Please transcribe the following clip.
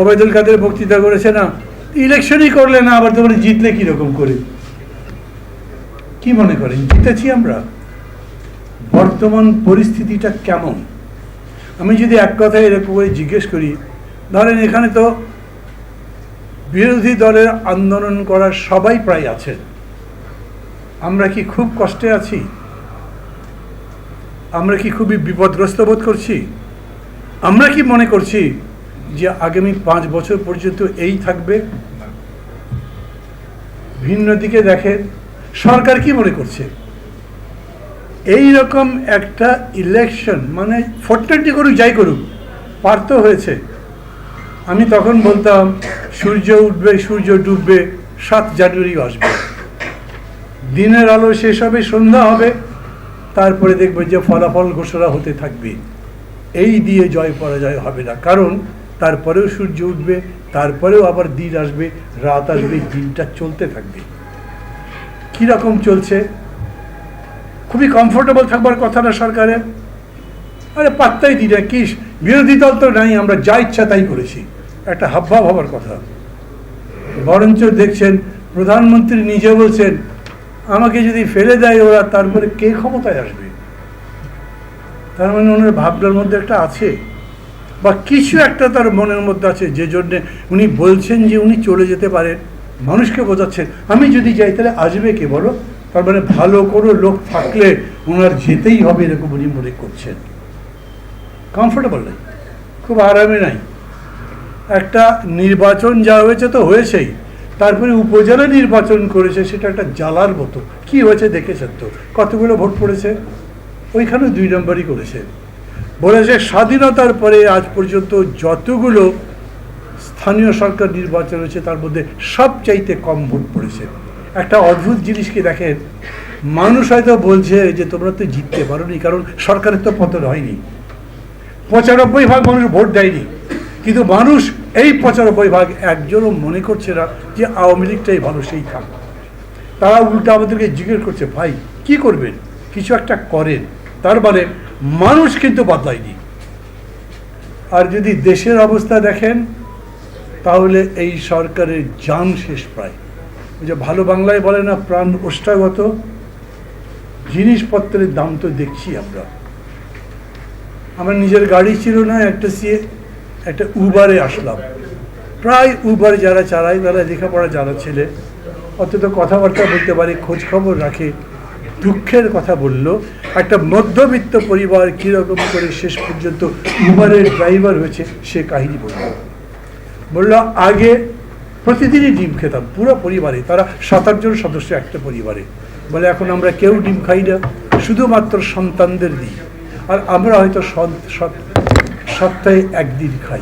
ওবায়দুল কাদের বক্তৃতা করেছে না, ইলেকশনই করলে না, আবার তোমরা জিতলে কীরকম করে? কি মনে করেন, জিতেছি আমরা? বর্তমান পরিস্থিতিটা কেমন? আমি যদি এক কথায় এরকম করে জিজ্ঞেস করি, ধরেন এখানে তো বিরোধী দলের আন্দোলন করার সবাই প্রায় আছেন। আমরা কি খুব কষ্টে আছি? আমরা কি খুবই বিপদগ্রস্ত বোধ করছি? আমরা কি মনে করছি যে আগামী পাঁচ বছর পর্যন্ত এই থাকবে, ভিন্ন দিকে দেখেন সরকার কি মনে করছে? এই রকম একটা ইলেকশন মানে ফোরটানটি করুক, যাই করুক পার তো হয়েছে। আমি তখন বলতাম, সূর্য উঠবে, সূর্য ডুববে, সাত জানুয়ারি আসবে। দিনের আলো শেষ হবে, সন্ধ্যা হবে, তারপরে দেখবে যে ফলাফল ঘোষণা হতে থাকবে। এই দিয়ে জয় পরাজয় হবে না। কারণ তারপরেও সূর্য উঠবে, তারপরেও আবার দিন আসবে, রাত আসবে, দিনটা চলতে থাকবে। কীরকম চলছে? খুবই কমফোর্টেবল থাকবার কথা না সরকারের আরে পাত্তাই দিই না কি বিরোধী দল তো নাই, আমরা যা ইচ্ছা তাই করেছি। একটা হাবভাব হবার কথা। বরঞ্চ দেখছেন, প্রধানমন্ত্রী নিজে বলছেন, আমাকে যদি ফেলে দেয় ওরা, তারপরে কে ক্ষমতায় আসবে? তার মানে ওনার ভাবনার মধ্যে একটা আছে। বা কিছু একটা তার মনের মধ্যে আছে যে জন্যে উনি বলছেন যে উনি চলে যেতে পারেন, মানুষকে বোঝাচ্ছেন, আমি যদি যাই তাহলে আসবে কে বলো? তার মানে ভালো কোনো লোক থাকলে ওনার যেতেই হবে এরকম উনি মনে করছেন। কমফোর্টেবল নাই, খুব আরামে নাই। একটা নির্বাচন যা হয়েছে তো হয়েছেই, তারপরে উপজেলা নির্বাচন করেছে, সেটা একটা জ্বালার মতো। কি হয়েছে দেখেছেন তো? কতগুলো ভোট পড়েছে? ওইখানে দুই নম্বরই করেছে। বলেছে স্বাধীনতার পরে আজ পর্যন্ত যতগুলো স্থানীয় সরকার নির্বাচন হয়েছে, তার মধ্যে সবচাইতে কম ভোট পড়েছে। একটা অদ্ভুত জিনিসকে দেখেন? মানুষ হয়তো বলছে যে তোমরা তো জিততে পারোনি, কারণ সরকারের তো পতন হয়নি। পঁচানব্বই ভাগ মানুষ ভোট দেয়নি। কিন্তু মানুষ এই পঁচানব্বই ভাগ একজনও মনে করছে না যে আওয়ামী লীগটাই ভালো, সেই থাক। তারা উল্টা আমাদেরকে জিজ্ঞেস করছে, ভাই, কি করবেন? কিছু একটা করেন। তার মানে মানুষ কিন্তু বদলায়নি। আর যদি দেশের অবস্থা দেখেন, তাহলে এই সরকারের যান শেষ প্রায়। যে ভালো বাংলায় বলে না, প্রাণ ওষ্ঠাগত। জিনিসপত্রের দাম তো দেখছি আমরা। আমার নিজের গাড়ি ছিল না, একটা সিয়ে একটা উবারে আসলাম। প্রায় উবার যারা চালায়, তারা লেখাপড়া যারা ছেলে। অন্তত কথাবার্তা বলতে পারে, খোঁজ খবর রাখে, দুঃখের কথা বলল। একটা মধ্যবিত্ত পরিবার কীরকম করে শেষ পর্যন্ত উবারের ড্রাইভার হয়েছে, সে কাহিনী বলল। বলল, আগে প্রতিদিনই ডিম খেতাম, পুরো পরিবারে, তারা সাত আটজন সদস্য একটা পরিবারে। বলে, এখন আমরা কেউ ডিম খাই না, শুধুমাত্র সন্তানদের দিই। আর আমরা হয়তো সপ্তাহে একদিন খাই।